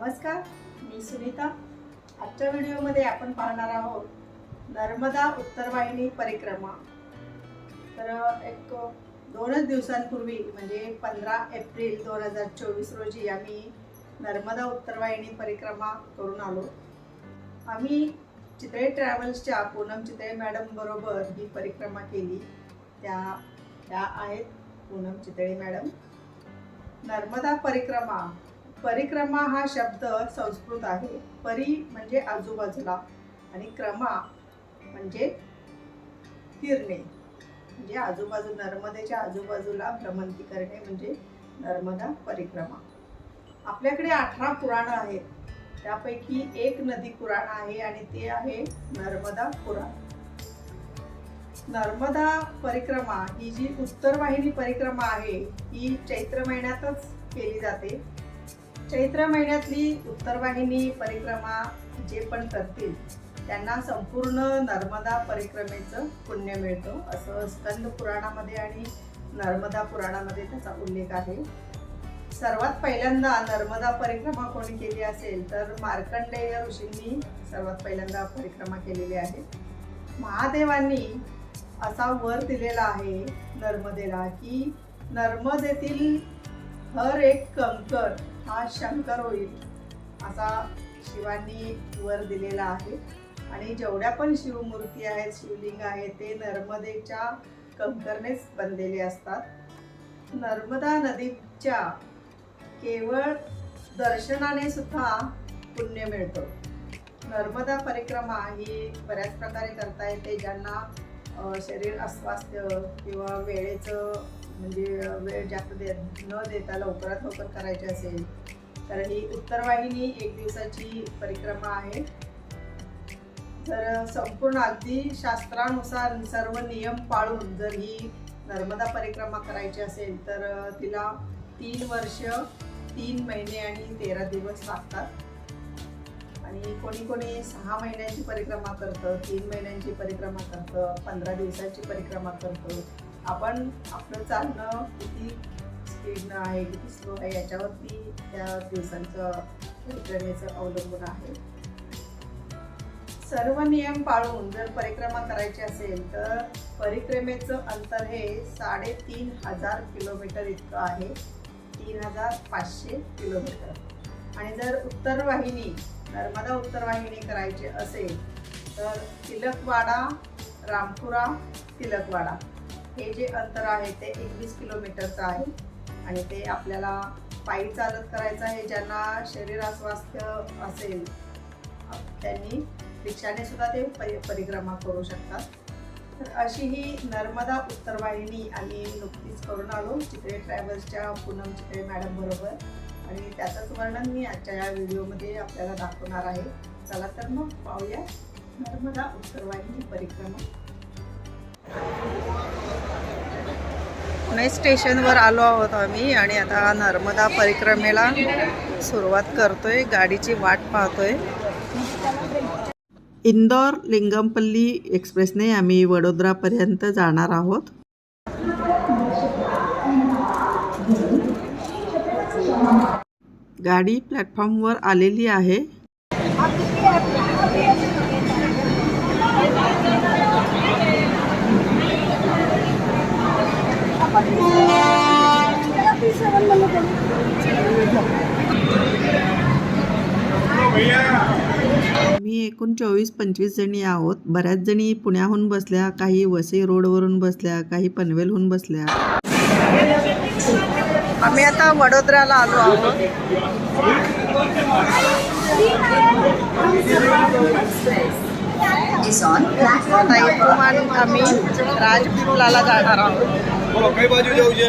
नमस्कार मी सुनीता. आजच्या व्हिडिओमध्ये आपण पाहणार आहोत नर्मदा उत्तरवाहिनी परिक्रमा. तर एक दोनच दिवसांपूर्वी म्हणजे पंधरा एप्रिल दोन हजार चोवीस रोजी आम्ही नर्मदा उत्तरवाहिनी परिक्रमा करून आलो. आम्ही चितळे ट्रॅव्हल्सच्या पूनम चितळे मॅडम बरोबर ही परिक्रमा केली. त्या त्या आहेत पूनम चितळे मॅडम. नर्मदा परिक्रमा परिक्रमा हा शब्द संस्कृत आहे. परी म्हणजे आजूबाजूला आणि क्रमा म्हणजे फिरणे म्हणजे आजूबाजू नर्मदेच्या आजूबाजूला भ्रमंती करणे म्हणजे नर्मदा परिक्रमा. आपल्याकडे अठरा पुराणं आहेत. त्यापैकी एक नदी पुराण आहे आणि ते आहे नर्मदा पुराण. नर्मदा परिक्रमा ही जी उत्तरवाहिनी परिक्रमा आहे ही चैत्र महिन्यातच केली जाते. चैत्र महिन्यातली उत्तरवाहिनी परिक्रमा जे पण करतील त्यांना संपूर्ण नर्मदा परिक्रमेचं पुण्य मिळतं. असं स्कंद पुराणामध्ये आणि नर्मदा पुराणामध्ये त्याचा उल्लेख आहे. सर्वात पहिल्यांदा नर्मदा परिक्रमा कोणी केली असेल तर मार्कंडेय ऋषींनी सर्वात पहिल्यांदा परिक्रमा केलेली आहे. महादेवांनी असा वर दिलेला आहे नर्मदेला की नर्मदेतील हर एक कंकर हा शंकर होईल असा शिवांनी वर दिलेला आहे. आणि जेवढ्या पण शिवमूर्ती आहेत शिवलिंग आहेत ते नर्मदेच्या कंकरनेच बनलेले असतात. नर्मदा नदीच्या केवळ दर्शनाने सुद्धा पुण्य मिळतं. नर्मदा परिक्रमा ही बऱ्याच प्रकारे करता येते ज्यांना शरीर अस्वास्थ्य किंवा वेळेचं म्हणजे वेळ जास्त दे न देता लवकरात लवकर करायची असेल तर ही उत्तरवाहिनी एक दिवसाची परिक्रमा आहे. तर संपूर्ण अगदी शास्त्रानुसार सर्व नियम पाळून जर ही नर्मदा परिक्रमा करायची असेल तर तिला तीन वर्ष तीन महिने आणि तेरा दिवस लागतात. आणि कोणी कोणी सहा महिन्यांची परिक्रमा करतं तीन महिन्यांची परिक्रमा करतं पंधरा दिवसाची परिक्रमा करतं. आपण आपलं चालणं किती स्पीडनं आहे किती स्लो आहे याच्यावरती त्या दिवसांचं परिक्रमेचं अवलंबून आहे. सर्व नियम पाळून जर परिक्रमा करायची असेल तर परिक्रमेचं अंतर हे साडेतीन हजार किलोमीटर इतकं आहे. तीन हजार पाचशे किलोमीटर. आणि जर उत्तरवाहिनी नर्मदा उत्तरवाहिनी करायची असेल तर तिलकवाडा रामपुरा तिलकवाडा. हे जे अंतर आहे ते एकवीस किलोमीटरचं आहे. आणि ते आपल्याला पायी चालत करायचं आहे ज्यांना शरीर अस्वास्थ्य असेल त्यांनी रिक्षाने सुद्धा ते परि परिक्रमा करू शकतात. तर अशी ही नर्मदा उत्तरवाहिनी आम्ही नुकतीच करून आलो चित्रे ट्रॅव्हल्सच्या पूनम चित्रे मॅडम बरोबर. आणि त्याचंच वर्णन मी आजच्या या व्हिडिओमध्ये आपल्याला दाखवणार आहे. चला तर मग पाहूया नर्मदा उत्तरवाहिनी परिक्रमा. पुणे स्टेशनवर आलो आहोत आम्ही आणि आता नर्मदा परिक्रमेला सुरुवात करतोय. गाडीची वाट पाहतोय. इंदोर लिंगमपल्ली एक्सप्रेसने आम्ही वडोदरापर्यंत जाणार आहोत. गाडी प्लॅटफॉर्मवर आलेली आहे. मी एकूण चोवीस पंचवीस जणी आहोत. बऱ्याच जणी पुण्याहून बसल्या काही वसई रोडवरून बसल्या काही पनवेलहून बसल्या. आम्ही आता वडोदराला आलो आहोत. आता इथून आम्ही राजपिपलाला जाणार आहोत. બોલો કઈ બાજુ જવું છે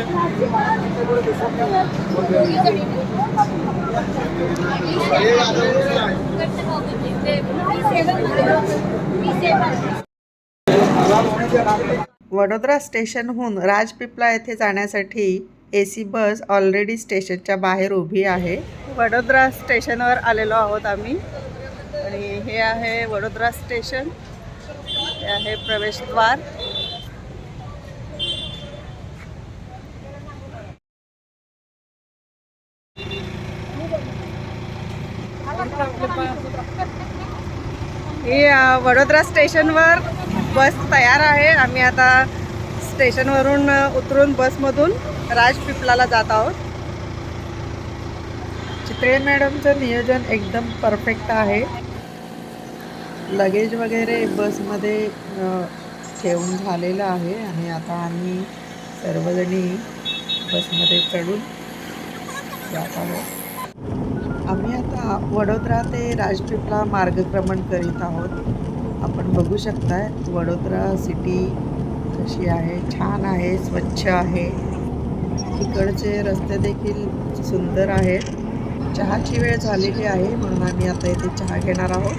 वडोदरा स्टेशनहून राजपिपला येथे जाण्यासाठी ए सी बस ऑलरेडी स्टेशनच्या बाहेर उभी आहे वडोदरा स्टेशनवर आलेलो आहोत आम्ही आणि हे आहे वडोदरा स्टेशन हे आहे प्रवेशद्वार ही वडोदरा स्टेशनवर बस तयार आहे. आम्ही आता स्टेशनवरून उतरून बसमधून राजपिपलाला जात आहोत. चित्रे मॅडमचं नियोजन एकदम परफेक्ट आहे. लगेज वगैरे बसमध्ये ठेवून झालेलं आहे आणि आता आम्ही सर्वजणी बसमध्ये चढून जात आहोत. आम्ही हा वडोदरा ते राजपीपला मार्गक्रमण करीत आहोत. आपण बघू शकताय वडोदरा सिटी कशी आहे छान आहे स्वच्छ आहे. इकडचे रस्ते देखील सुंदर आहेत. चहाची वेळ झालेली आहे म्हणून आम्ही आता इथे चहा घेणार आहोत.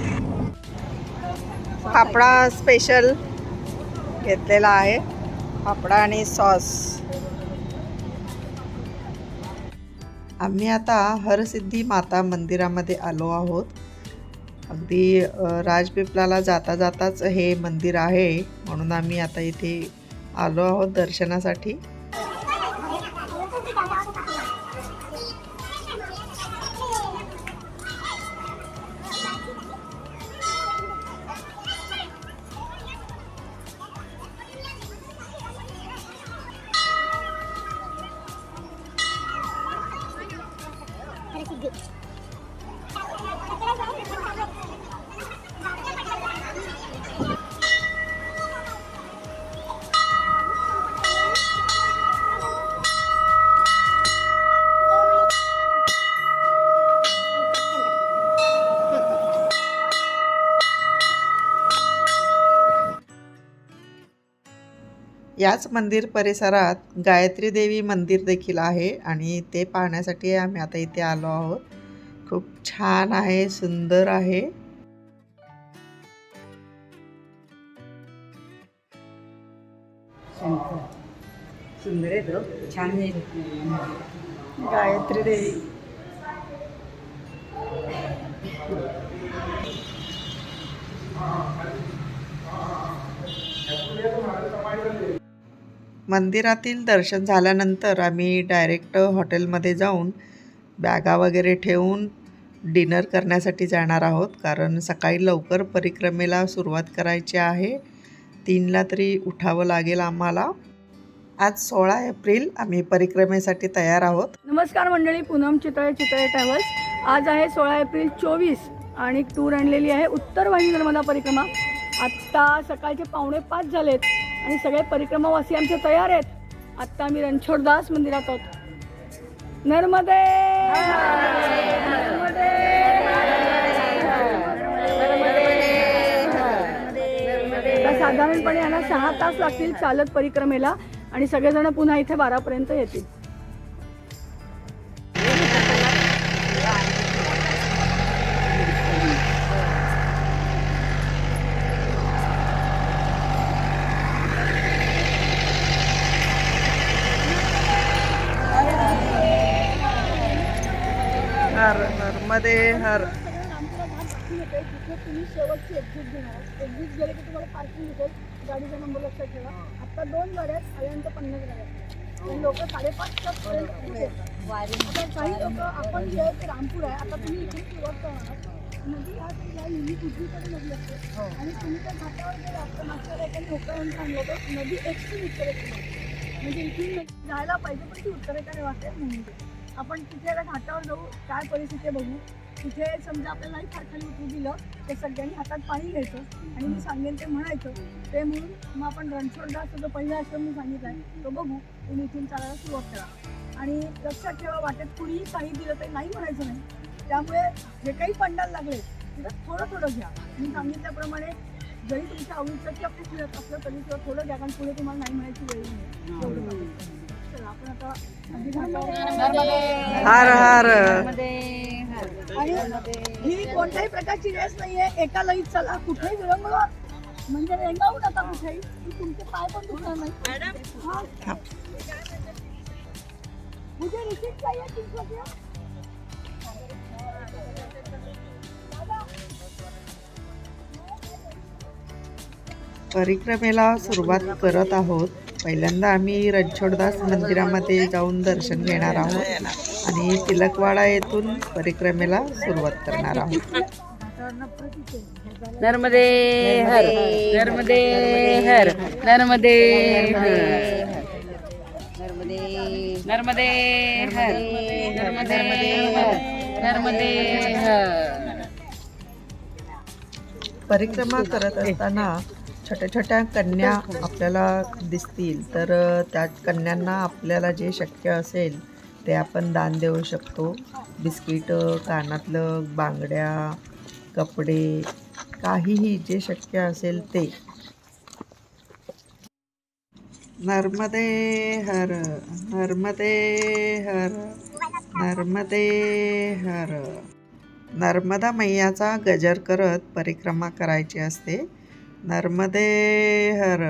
फापडा स्पेशल घेतलेला आहे. फापडा आणि सॉस आम्ही आता हरसिद्धी माता मंदिरामध्ये आलो आहोत. अगदी राजपिपलाला जाता जाताच हे मंदिर आहे म्हणून आम्ही आता इथे आलो आहोत दर्शनासाठी. याच मंदिर परिसरात गायत्री देवी मंदिर देखील आहे आणि ते पाहण्यासाठी आम्ही आता इथे आलो आहोत. खूप छान आहे सुंदर आहे. सुंदर आहे छान गायत्री देवी. मंदिरातील दर्शन झाल्यानंतर आम्ही डायरेक्ट हॉटेलमध्ये जाऊन बॅगा वगैरे ठेवून डिनर करण्यासाठी जाणार आहोत. कारण सकाळी लवकर परिक्रमेला सुरुवात करायची आहे. तीनला तरी उठावं लागेल आम्हाला. आज सोळा एप्रिल आम्ही परिक्रमेसाठी तयार आहोत. नमस्कार मंडळी पूनम चितळे चितळे ट्रॅव्हल्स आज आहे सोळा एप्रिल चोवीस आणि टूर आणलेली आहे उत्तर वाहिनी नर्मदा परिक्रमा. आत्ता सकाळचे पावणे पाच झालेत. आणि सगळे परिक्रमावासी आमचे तयार आहेत. आत्ता आम्ही रणछोडदास मंदिरात आहोत. नर्मदे! साधारणपणे यांना सहा तास लागतील चालत परिक्रमेला आणि सगळेजण पुन्हा इथे बारापर्यंत येतील. पार्किंग भेटेल गाडीचा नंबर लक्षात ठेवा आता दोन गाड्या आहेत पन्नास गाड्या लोक साडेपाचच्या पर्यंत काही लोक आपण जे आहे ते रामपूर आहे आता तुम्ही सुरुवात करणार आहात. नदी हा तुमच्या नेहमी उजवीकडे नदी असते आणि तुम्ही त्या घाटावर जर आता मागच्या एका लोकांनी सांगलं तर नदी एक्स्ट्रीम उत्तरेकडे म्हणजे इथून जायला पाहिजे पण ती उत्तरेकडे वाहते म्हणून आपण तिथे घाटावर जाऊ काय परिस्थिती बघू तिथे समजा आपल्याला नाही फार खाली उतरू दिलं तर सगळ्यांनी हातात पाणी घ्यायचं आणि मी सांगेन ते म्हणायचं. ते म्हणून मग आपण रणछोडदास जो पहिला आश्रम मी सांगितला आहे तो बघू. तुम्ही इथून चालायला सुरुवात करा. आणि लक्षात ठेवा वाटेत कुणीही काही दिलं तरी नाही म्हणायचं नाही. त्यामुळे जे काही पंडाल लागले तिथं थोडं थोडं घ्या. मी सांगितल्याप्रमाणे जरी तुमच्या आवडीचं की आपली फिरत असलं तरी सुद्धा थोडं घ्या कारण पुढे तुम्हाला नाही म्हणायची वेळ नाही एवढं आपण आता हर हर. आणि ही कोणत्याही प्रकारची रेस नाहीये. एका लईत चला कुठेही विलंब म्हणजे रेंगावू नका कुठेही. तुमचे पाय पण दुखणार नाही. हा. मुझे रिसीट चाहिए तीस रुपया परिक्रमेला सुरुवात करत आहोत. पहिल्यांदा आम्ही रणछोडदास मंदिरामध्ये जाऊन दर्शन घेणार आहोत. आणि तिलकवाडा येथून परिक्रमेला सुरुवात करणार आहोत. नर्मदे हर नर्मदे हर नर्मदे हर. नर्मदे हर नर्मदे हर नर्मदे हर. परिक्रमा करत असताना छोट्या छोट्या कन्या आपल्याला दिसतील तर त्या कन्यांना आपल्याला जे शक्य असेल ते आपण दान देऊ शकतो. बिस्किट कानातलं बांगड्या कपडे काहीही जे शक्य असेल ते. नर्मदे हर नर्मदे हर नर्मदे हर. नर्मदा मैयाचा गजर करत परिक्रमा करायची असते. नर्मदे हर.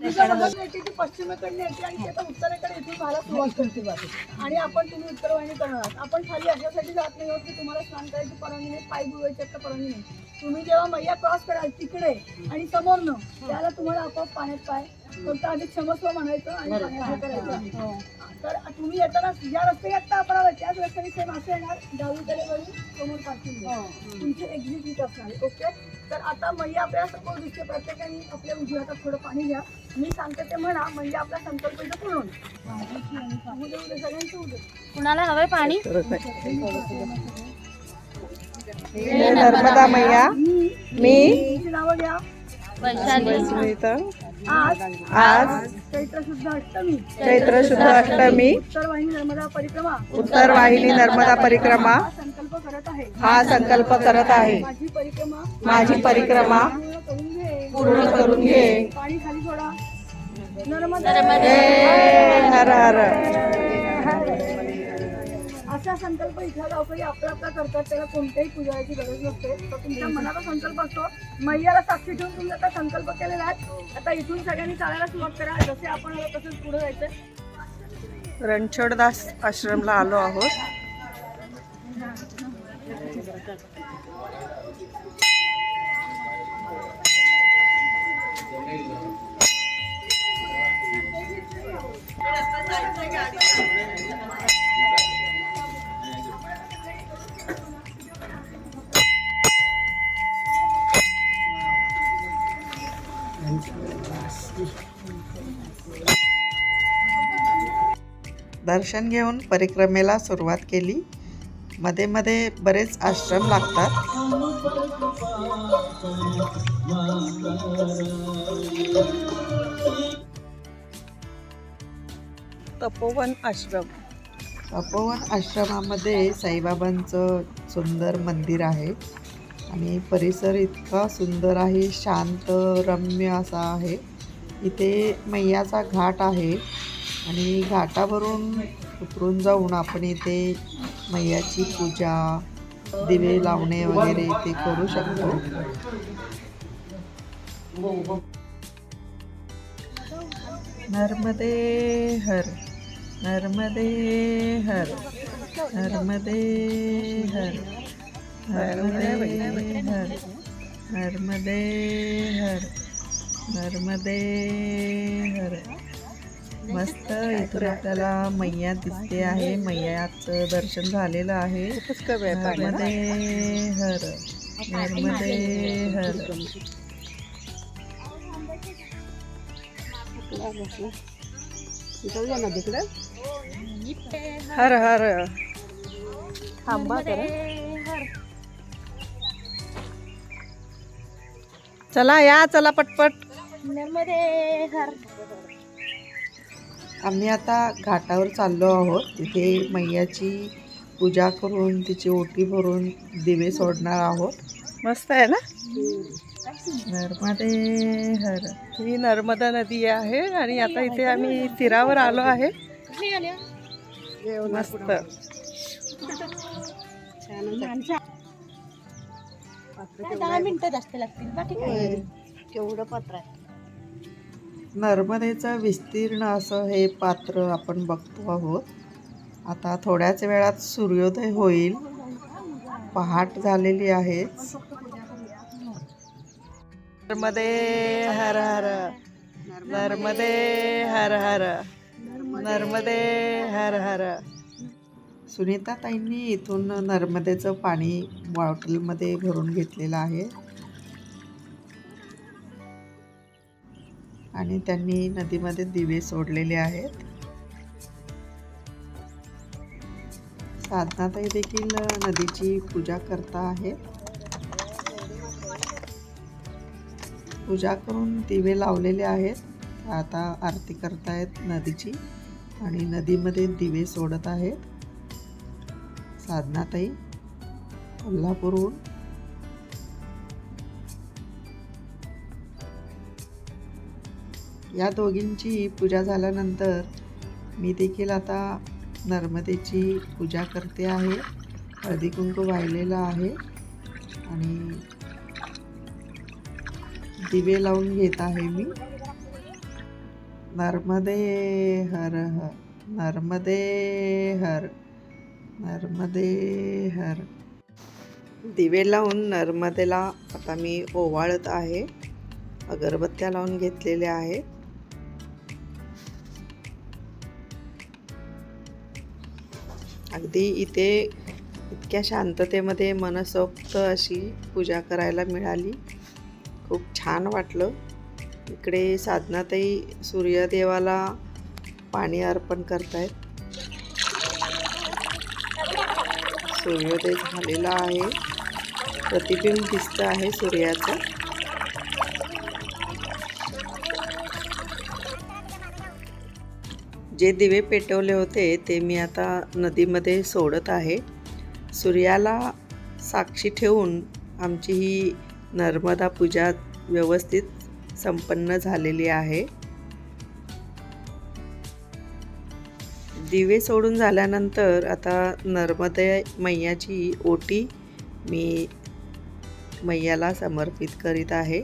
पश्चिमेकडे येते आणि ती उत्तरेकडे इथून व्हायला सुरुवात करते बघ. आणि आपण तुम्ही उत्तरवाहिनी करणार. आपण खाली अशासाठी जात नाही आहोत की तुम्हाला स्नान करायची परवानगी नाही पाय धुवायचे तर परवानगी नाही. तुम्ही जेव्हा मैया क्रॉस कराल तिकडे आणि समोरनं त्याला तुम्हाला आपोआप पाण्यात पाय. फक्त आधी क्षमस्व म्हणायचं आणि पाण्यात हे करायचं. तर तुम्ही येताना ज्या रस्ते येता आपण त्याच रस्त्याने सेम असं येणार. डावीकडे वळून समोर पार्किंग तुमचे एक्झिट इथं असणार आहे ओके तर आता मैया आपल्याला समोर दिसते प्रत्येकाने आपल्या उजव्या हातात थोडं पाणी घ्या. मी सांगते ते म्हणा म्हणजे आपला संकल्प इथं पूर्ण होईल उद्या उद्या सगळ्यांचं उद्या कुणाला हवंय पाणी? हे नर्मदा मैया मी नावं घ्या. वैशाली. आज चैत्र शुद्ध अष्टमी. चैत्र शुद्ध अष्टमी. उत्तर वाहिनी नर्मदा परिक्रमा. उत्तर वाहिनी नर्मदा परिक्रमा. हा संकल्प करत आहे. हा संकल्प करत आहे. माझी परिक्रमा. माझी परिक्रमा. पूर्ण करून घे. पाणी खाली सोडा. नर्मदा. हर हर. असा संकल्प इथला गावकरी आपला आपला करतात त्याला कोणत्याही पूजाची गरज नसते. तर तुमच्या मनाचा संकल्प असतो. मैयाला साक्षी ठेवून तुम्ही आता संकल्प केलेला आहे. आता इथून सगळ्यांनी चालायला सुरुवात करा. जसे आपण आलो तसंच पुढे जायचं रणछोडदास आश्रमला आलो आहोत. दर्शन घेऊन परिक्रमेला सुरुवात केली. मध्ये मध्ये बरेच आश्रम लागतात. तपोवन आश्रम. तपोवन आश्रमामध्ये साईबाबांचं सुंदर मंदिर आहे. आणि परिसर इतका सुंदर आहे शांत रम्य असा आहे. इथे मैयाचा घाट आहे. आणि घाटावरून उतरून जाऊन आपण इथे मैयाची पूजा दिवे लावणे वगैरे इथे करू शकतो. नर्मदे हर नर्मदे हर नर्मदे हर नर्मदे हर नर्मदे हर नर्मदे हर. मस्त इथून आपल्याला मैया दिसते आहे. मैयाचं दर्शन झालेलं आहे. नर्मदे हर. नर्मदे हर. हर हर. थांबा चला या चला पटपट. आम्ही आता घाटावर चाललो आहोत. तिथे मैयाची पूजा करून तिची ओटी भरून दिवे सोडणार आहोत. मस्त आहे ना? नर्मदे हर. ही नर्मदा नदी आहे आणि आता इथे आम्ही तीरावर आलो आहे. मस्त. दहा मिनिटं जास्त लागतील बाकी काय केवढं पात्र आहे. नर्मदेचं विस्तीर्ण असं हे पात्र आपण बघतो आहोत. आता थोड्याच वेळात सूर्योदय होईल. पहाट झालेली आहे नर्मदे हर हर नर्मदे हर हर नर्मदे हर हर. सुनीताताईंनी इथून नर्मदेचं पाणी बॉटलमध्ये भरून घेतलेलं आहे. आणि त्यांनी नदीमध्ये दिवे सोडलेले आहेत. साधनाताई देखील नदीची पूजा करता आहे पूजा करून दिवे लावलेले आहेत. आता आरती करतायत नदीची आणि नदीमध्ये दिवे सोडत आहेत. साधनाताई कोल्हापूरहून या दोघींची पूजा झाल्यानंतर मी देखील आता नर्मदेची पूजा करते आहे. हळदी कुंकू वाहिलेलं आहे. आणि दिवे लावून घेत आहे मी. नर्मदे हर हर नर्मदे हर नर्मदे हर. दिवे लावून नर्मदेला आता मी ओवाळत आहे. अगरबत्त्या लावून घेतलेल्या आहेत. अगदी इथे इतक्या शांततेमध्ये मनसोक्त अशी पूजा करायला मिळाली. खूप छान वाटलं. इकडे साधनातही सूर्यदेवाला पाणी अर्पण करतायत. सूर्योदय झालेला आहे. प्रतिबिंब दिसतं आहे सूर्याचं. जे दिवे पेटवले होते ते मी आता नदीमध्ये सोडत आहे. सूर्याला साक्षी ठेवून आमची ही नर्मदा पूजा व्यवस्थित संपन्न झालेली आहे. दिवे सोडून झाल्यानंतर आता नर्मदे मैयाची ओटी मी मैयाला समर्पित करीत आहे.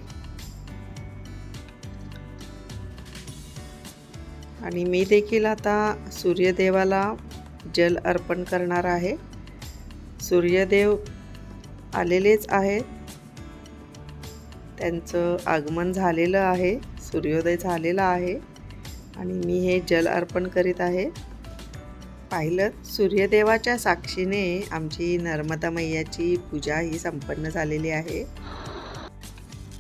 आणि मी देखील आता सूर्यदेवाला जल अर्पण करणार आहे. सूर्यदेव आलेलेच आहेत. त्यांचं आगमन झालेलं आहे. सूर्योदय झालेला आहे. आणि मी हे जल अर्पण करीत आहे. पाहिलं सूर्यदेवाच्या साक्षीने आमची नर्मदा मैयाची पूजा ही संपन्न झालेली आहे.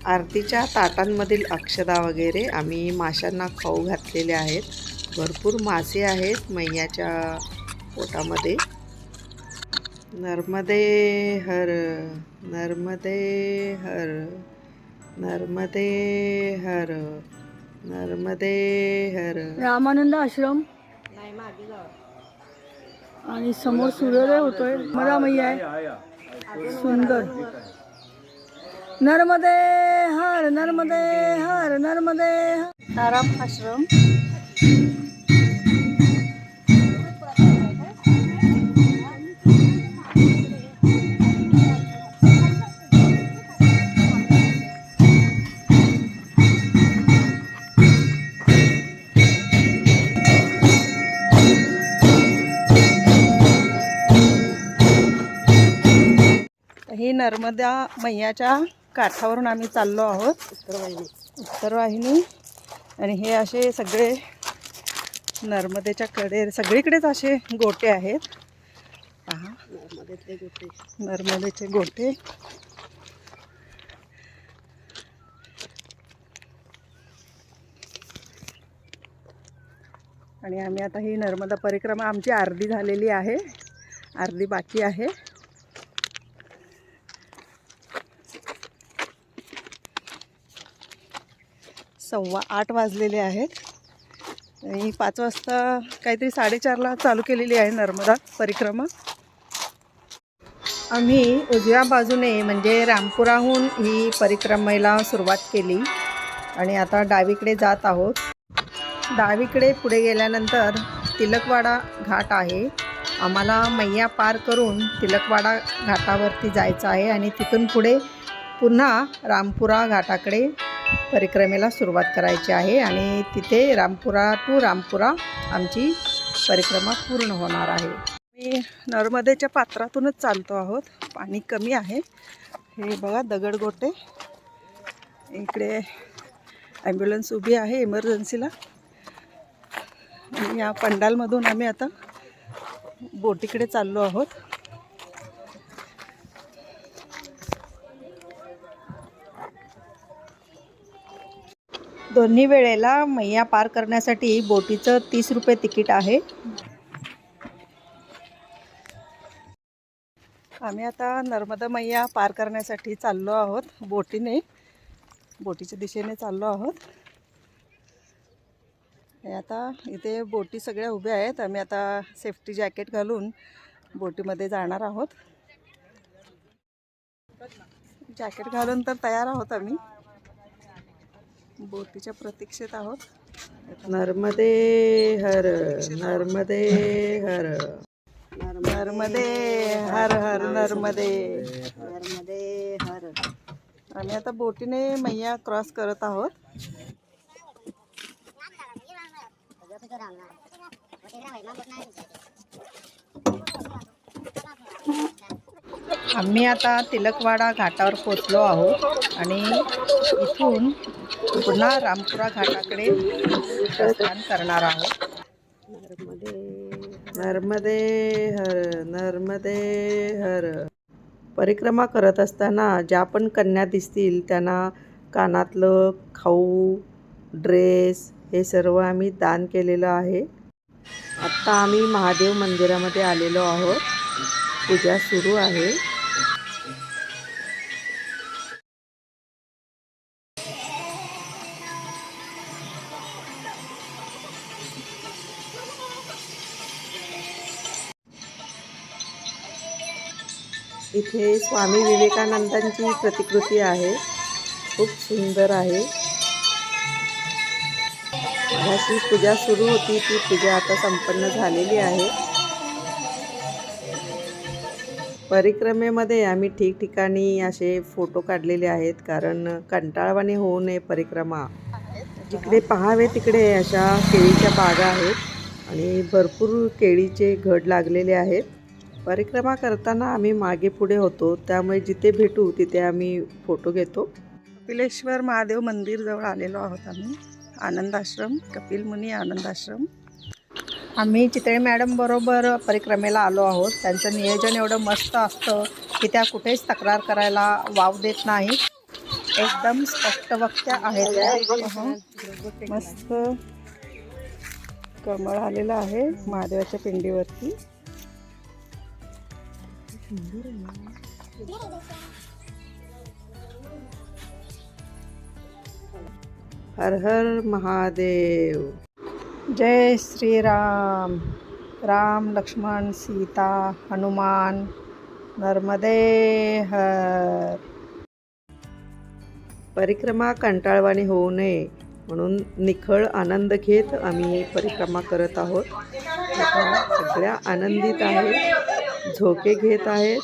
आरतीच्या ताटांमधील अक्षदा वगैरे आम्ही माशांना खाऊ घातलेले आहेत. भरपूर मासे आहेत मैयाच्या पोटामध्ये. नर्मदे हर नर्मदे हर नर्मदे हर नर्मदे हर. रामानंद आश्रम. आणि समोर सूर्योदय होतोय. मला मैया आहे. सुंदर. नर्मदे हर नर्मदे हर नर्मदे हर. आराम आश्रम. ही नर्मदा मैयाच्या काठावरून आम्ही चाललो आहोत. उत्तरवाहिनी. उत्तरवाहिनी आणि हे असे सगळे नर्मदेच्या कडे सगळीकडेच असे गोटे आहेत. पहा. नर्मदेतले गोटे नर्मदेचे गोटे. आणि आम्ही आता ही नर्मदा परिक्रमा आमची अर्धी झालेली आहे. अर्धी बाकी आहे. सव्वा आठ वाजलेले आहेत. आणि पाच वाजता काहीतरी साडेचारला चालू केलेली आहे नर्मदा परिक्रमा. आम्ही उजव्या बाजूने म्हणजे रामपुराहून ही परिक्रमेला सुरुवात केली. आणि आता डावीकडे जात आहोत. डावीकडे पुढे गेल्यानंतर तिलकवाडा घाट आहे. आम्हाला मैया पार करून तिलकवाडा घाटावरती जायचं आहे आणि तिथून पुढे पुन्हा रामपुरा घाटाकडे परिक्रमेला सुरुवात करायची आहे आणि तिथे रामपुरा टू रामपुरा आमची परिक्रमा पूर्ण होणार आहे. मी नर्मदेच्या पात्रातूनच चालतो आहोत. पाणी कमी आहे. हे बघा दगडगोटे. इकडे ॲम्ब्युलन्स उभी आहे इमर्जन्सीला या पंडालमधून आम्ही आता बोटीकडे चाललो आहोत. दोन्ही वेळेला मैया पार करण्यासाठी बोटीचं तीस रुपये तिकीट आहे. आम्ही आता नर्मदा मैया पार करण्यासाठी चाललो आहोत बोटीने. बोटीच्या दिशेने चाललो आहोत. हे आता इथे बोटी सगळ्या उभ्या आहेत. आम्ही आता सेफ्टी जॅकेट घालून बोटीमध्ये जाणार आहोत. जॅकेट घालून तर तयार आहोत आम्ही. बोटीच्या प्रतीक्षेत आहोत नर्मदे हर नर्मदे हर नर्मदे हर हर नर्मदे नर्मदे हर आम्ही आता बोटीने मैया क्रॉस करत आहोत आम्ही आता तिलकवाडा घाटावर पोचलो आहोत आणि इथून पुन्हा रामपुरा घाटाकडे प्रस्थान करणार आहोत. नर्मदे नर्मदे हर नर्मदे हर. परिक्रमा करत असताना ज्या पण कन्या दिसतील त्यांना कानातलं खाऊ ड्रेस हे सर्व आम्ही दान केलेलं आहे. आत्ता आम्ही महादेव मंदिरामध्ये आलेलो आहोत. पूजा सुरू आहे. इथे स्वामी विवेकानंदांची प्रतिकृती आहे. खूप सुंदर आहे. अशी पूजा सुरू होती ती पूजा आता संपन्न झालेली आहे. परिक्रमेमध्ये आम्ही ठिकठिकाणी असे फोटो काढलेले आहेत कारण कंटाळवाणी होऊ नये परिक्रमा. जिकडे पहावे तिकडे अशा केळीच्या बागा आहेत आणि भरपूर केळीचे घड लागलेले आहेत. परिक्रमा करताना आम्ही मागे पुढे होतो. त्यामुळे जिथे भेटू तिथे आम्ही फोटो घेतो. कपिलेश्वर महादेव मंदिर जवळ आलेलो आहोत आम्ही. आनंदाश्रम कपिल मुनी आनंदाश्रम. आम्ही चितळे मॅडम बरोबर परिक्रमेला आलो आहोत. त्यांचं नियोजन एवढं मस्त असतं की त्या कुठेच तक्रार करायला वाव देत नाही. एकदम स्पष्ट वक्त्या आहेत. त्या. मस्त कमळ आलेलं आहे महादेवाच्या पिंडीवरती. हर हर महादेव। जय श्रीराम। राम लक्ष्मण सीता हनुमान नर्मदे हर। परिक्रमा कंटाळवाणी होऊ नये म्हणून निखळ आनंद घेत आम्ही परिक्रमा करत आहोत. सगळ्या आनंदित आहेत. झोके घेत आहेत.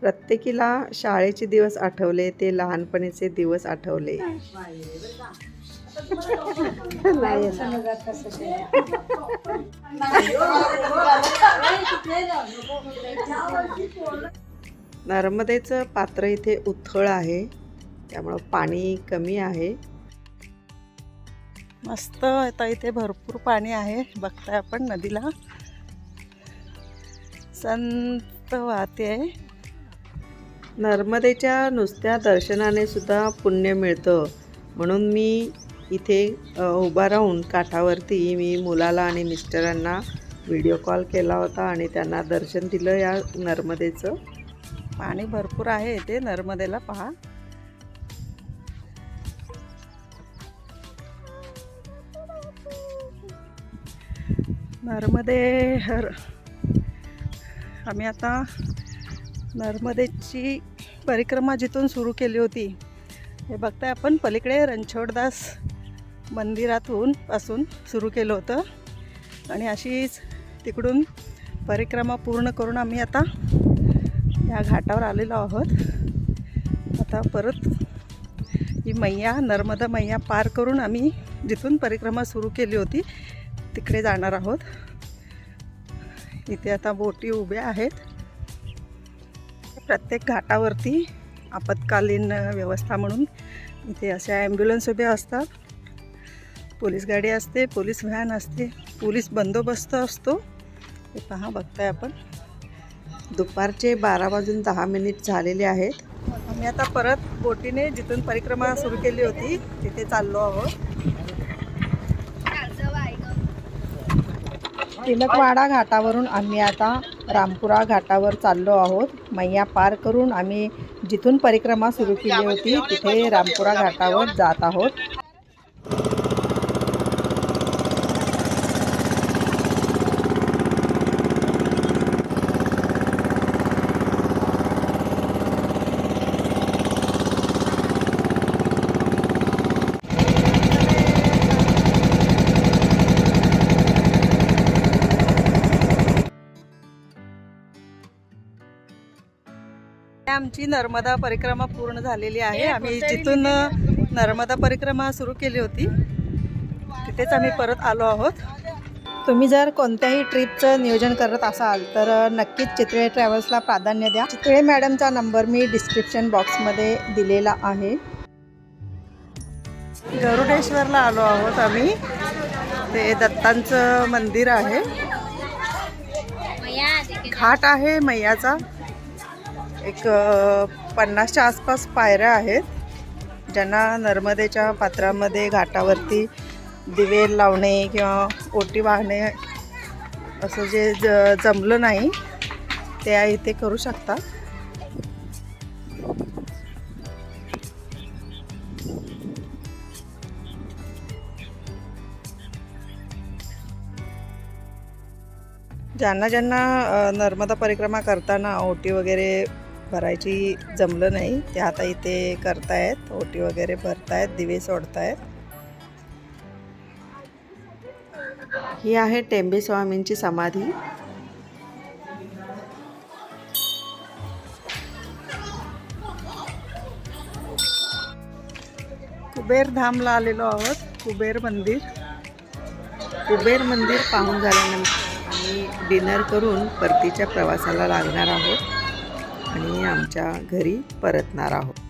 प्रत्येकीला शाळेचे दिवस आठवले ते लहानपणीचे दिवस आठवले. नर्मदेचं पात्र इथे उथळ आहे त्यामुळं पाणी कमी आहे. मस्त आता इथे भरपूर पाणी आहे. बघताय आपण नदीला. संत वाहते. आहे नर्मदेच्या नुसत्या दर्शनाने सुद्धा पुण्य मिळतं. म्हणून मी इथे उभा राहून काठावरती मी मुलाला आणि मिस्टरांना व्हिडिओ कॉल केला होता आणि त्यांना दर्शन दिलं या नर्मदेचं. पाणी भरपूर आहे इथे नर्मदेला पहा. नर्मदे हर आम्ही आता नर्मदेची परिक्रमा जिथून सुरू केली होती हे बघताय आपण पलीकडे रणछोडदास मंदिरातून पासून सुरू केलं होतं. आणि अशीच तिकडून परिक्रमा पूर्ण करून आम्ही आता या घाटावर आलेलो आहोत. आता परत ही मैया नर्मदा मैया पार करून आम्ही जिथून परिक्रमा सुरू केली होती तिकडे जाणार आहोत. इथे आता बोटी उभ्या आहेत. प्रत्येक घाटावरती आपत्कालीन व्यवस्था म्हणून इथे अशा ॲम्ब्युलन्स उभ्या असतात. पोलीस गाडी असते पोलीस व्हॅन असते पोलीस बंदोबस्त असतो. हे पहा बघताय आपण. दुपारचे बारा वाजून दहा मिनिट झालेले आहेत. आम्ही आता परत बोटीने जिथून परिक्रमा सुरू केली होती तिथे चाललो आहोत. तिलकवाडा घाटावरून आम्ही आता रामपुरा घाटावर चाललो आहोत. मैया पार करून आम्ही जिथून परिक्रमा सुरू केली होती तिथे रामपुरा घाटावर जात आहोत. आमची नर्मदा परिक्रमा पूर्ण झालेली आहे. आम्ही जिथून नर्मदा परिक्रमा सुरू केली होती तिथेच आम्ही परत आलो आहोत. तुम्ही जर कोणत्याही ट्रिपचं नियोजन करत असाल तर नक्कीच चितळे ट्रॅव्हल्सला प्राधान्य द्या. चितळे मॅडमचा नंबर मी डिस्क्रिप्शन बॉक्समध्ये दिलेला आहे. गरुडेश्वरला आलो आहोत आम्ही. ते दत्तांचं मंदिर आहे. घाट आहे मैयाचा. एक पन्नासच्या आसपास पायऱ्या आहेत. ज्यांना नर्मदेच्या पात्रामध्ये घाटावरती दिवे लावणे किंवा ओटी वाहणे असं जे ज जमलं नाही ते इथे करू शकता. ज्यांना ज्यांना नर्मदा परिक्रमा करताना ओटी वगैरे भरायची जमलं नाही. ते आता इथे करतायत ओटी वगैरे भरतायत दिवे सोडतायत. ही आहे टेंबे स्वामींची समाधी. कुबेर धामला आलेलो आहोत कुबेर मंदिर. कुबेर मंदिर पाहून झाल्यानंतर आम्ही डिनर करून परतीच्या प्रवासाला लागणार आहोत. आणि आमच्या घरी परतणार आहोत.